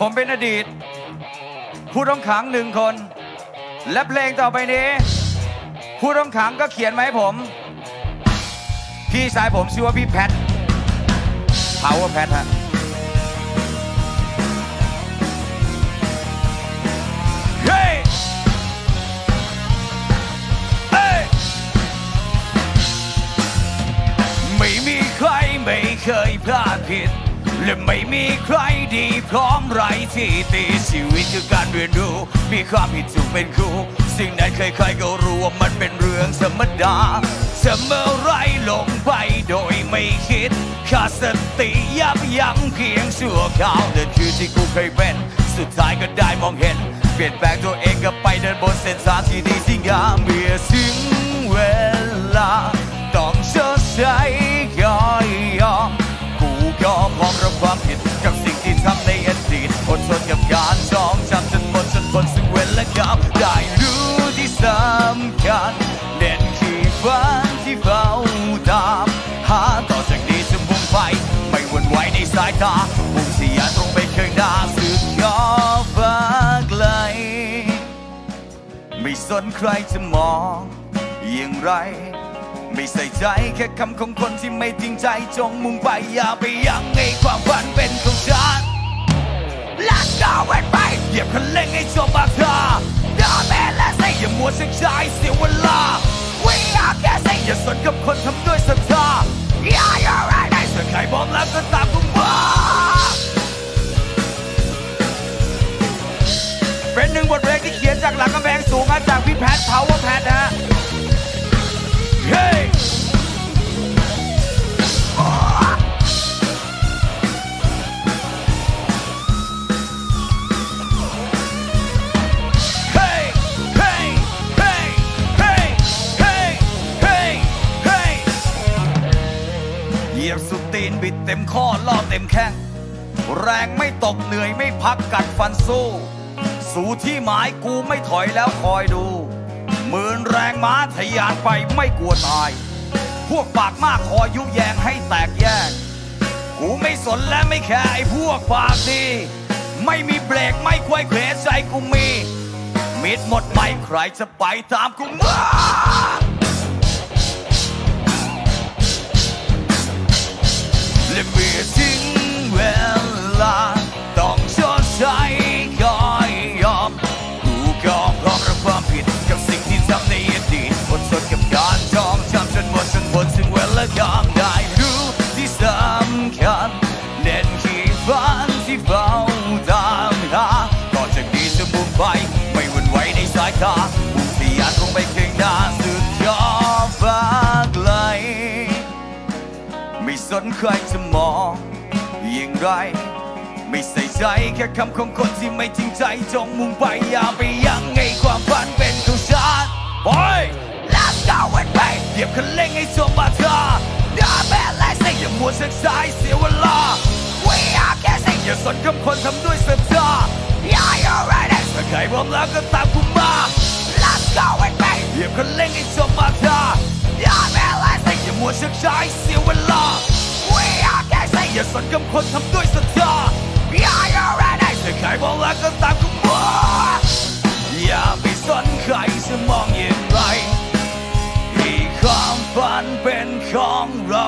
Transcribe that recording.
ผมเป็นอดีต ผู้ต้องขังหนึ่งคน และเพลงต่อไปนี้ ผู้ต้องขังก็เขียนมาให้ผม พี่ชายผมชื่อว่าพี่แพท power แพทฮะเฮ้ยเอ้ยไม่มีใครไม่เคยพลาดผิด และไม่มีใครดีพร้อมไรที่ตีชีวิตคือการเรียนรู้มีความผิดถูกเป็นครูสิ่งนั้นใครๆก็รู้ว่ามันเป็นเรื่องธรรมดาจะเมื่อไรลงไปโดยไม่คิดขาดสติยับยั้งเพียงชั่วคราวนั่นคือที่กูเคยเป็น สุดท้ายก็ได้มองเห็น เปลี่ยนแปลงตัวเองก็ไปเดินบนเส้นทางที่ดีที่งามเมื่อถึง ดับได้รู้ที่สำคัญเด่นคือฝันที่เฝ้าตามหาต่อจากนี้จะมุ่งไป ไม่หวั่นไหวในสายตามุ่งที่ยาตรงไปข้างหน้าสุดขอฟ้าไกล ไม่สนใครจะมองอย่างไรไม่ใส่ใจแค่คำของคนที่ไม่จริงใจจงมุ่งไปอย่าไปยังไงความฝันเป็นของฉัน Let's go and fight เหยียบคันเร่งให้จบอาคาดาแมนและ ช่ามัวชักช้าให้เสียเวลา We are guessing อย่าสนกับคนทำด้วยศรัทธา Yeah you're right ได้สักใครบอมแล้วก็ตามกูมาเป็นหนึ่งบทเพลงที่เขียนจากหลังกำแพงสูงมาจากพี่แพทพาวเวอร์แพทนะฮะ ยียบสุดตีนบิดเต็มข้อล่อเต็มแข้ง แรงไม่ตกเหนื่อยไม่พักกัดฟันสู้ สู่ที่หมายกูไม่ถอยแล้วคอยดู หมื่นแรงม้าทะยานไปไม่กลัวตาย พวกปากมากคอยยุแยงให้แตกแยก กูไม่สนและไม่แคร์ไอ้พวกปากดี ไม่มีเบรกไม่ควยเขวใจกูมีมิดหมดไม่ใครจะไปตามกูมา สนใครจะมองอย่างไร ไม่ใส่ใจแค่คำของคนที่ไม่จริงใจจงมุ่งไปอย่าไปยังไงความฝันเป็นของฉันโอ้ย Let's go and play เหยียบคันเร่งให้จบมาเถออย่าแม่และเสียอย่ามัวชักช้าให้เสียเวลา We are guessing อย่าสนคำคนทำด้วยศรัทธา Yeah you're right ถ้าใครพร้อมแล้วก็ตามกูมา Let's go and play เหยียบคันเร่งให้จบมาเถออย่าแม่และเสียอย่ามัวชักช้าให้เสียเวลา อย่าสนคำคนทำด้วยศรัทธา Yeah you're right ถ้าใครพร้อมแล้วก็ตามกูมาอย่าไปสนใครจะมองอย่างไรที่ความฝันเป็นของเรา